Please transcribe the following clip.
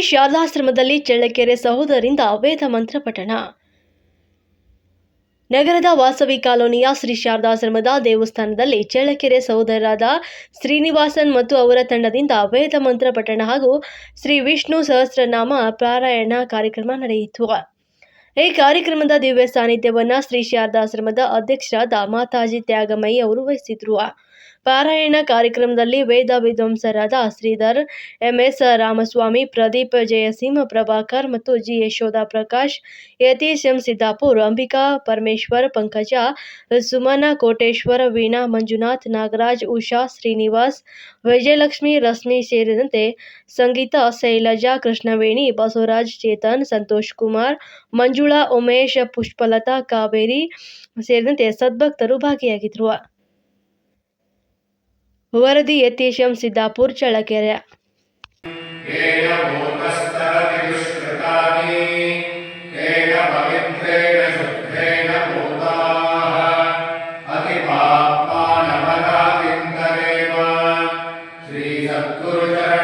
ಶಾರದಾಶ್ರಮದಲ್ಲಿ ಚಳ್ಳಕೆರೆ ಸಹೋದರಿಂದ ವೇದ ಮಂತ್ರ ಪಠಣ. ನಗರದ ವಾಸವಿ ಕಾಲೋನಿಯ ಶ್ರೀ ಶಾರದಾಶ್ರಮದ ದೇವಸ್ಥಾನದಲ್ಲಿ ಚಳ್ಳಕೆರೆ ಸಹೋದರರಾದ ಶ್ರೀನಿವಾಸನ್ ಮತ್ತು ಅವರ ತಂಡದಿಂದ ವೇದ ಮಂತ್ರ ಪಠಣ ಹಾಗೂ ಶ್ರೀ ವಿಷ್ಣು ಸಹಸ್ರನಾಮ ಪಾರಾಯಣ ಕಾರ್ಯಕ್ರಮ ನಡೆಯಿತು. ಈ ಕಾರ್ಯಕ್ರಮದ ದಿವ್ಯ ಸಾನ್ನಿಧ್ಯವನ್ನ ಶ್ರೀ ಶಾರದಾಶ್ರಮದ ಅಧ್ಯಕ್ಷರಾದ ಮಾತಾಜಿ ತ್ಯಾಗಮಯಿ ಅವರು ವಹಿಸಿದ್ರು ಪಾರಾಯಣ ಕಾರ್ಯಕ್ರಮದಲ್ಲಿ ವೇದ ವಿದ್ವಾಂಸರಾದ ಶ್ರೀಧರ್ ಎಂಎಸ್ ರಾಮಸ್ವಾಮಿ ಪ್ರದೀಪ್ ಜಯಸಿಂಹ ಪ್ರಭಾಕರ್ ಮತ್ತು ಜಿ ಯಶೋಧ ಪ್ರಕಾಶ್ ಯತೀಶ್ ಎಂ ಸಿದ್ದಾಪುರ್ ಅಂಬಿಕಾ ಪರಮೇಶ್ವರ್ ಪಂಕಜ ಸುಮನ ಕೋಟೇಶ್ವರ ವೀಣಾ ಮಂಜುನಾಥ್ ನಾಗರಾಜ್ ಉಷಾ ಶ್ರೀನಿವಾಸ್ ವಿಜಯಲಕ್ಷ್ಮಿ ರಶ್ಮಿ ಸೇರಿದಂತೆ ಸಂಗೀತ ಶೈಲಜಾ ಕೃಷ್ಣವೇಣಿ ಬಸವರಾಜ್ ಚೇತನ್ ಸಂತೋಷ್ ಕುಮಾರ್ ಮಂಜುಳಾ ಉಮೇಶ ಪುಷ್ಪಲತಾ ಕಾವೇರಿ ಸೇರಿದಂತೆ ಸದ್ಭಕ್ತರು ಭಾಗಿಯಾಗಿದ್ದರು ವರದಿ ಯತೀಶಂ ಸಿದ್ದಾಪುರ್ ಚಳ್ಳಕೆರೆ. Guru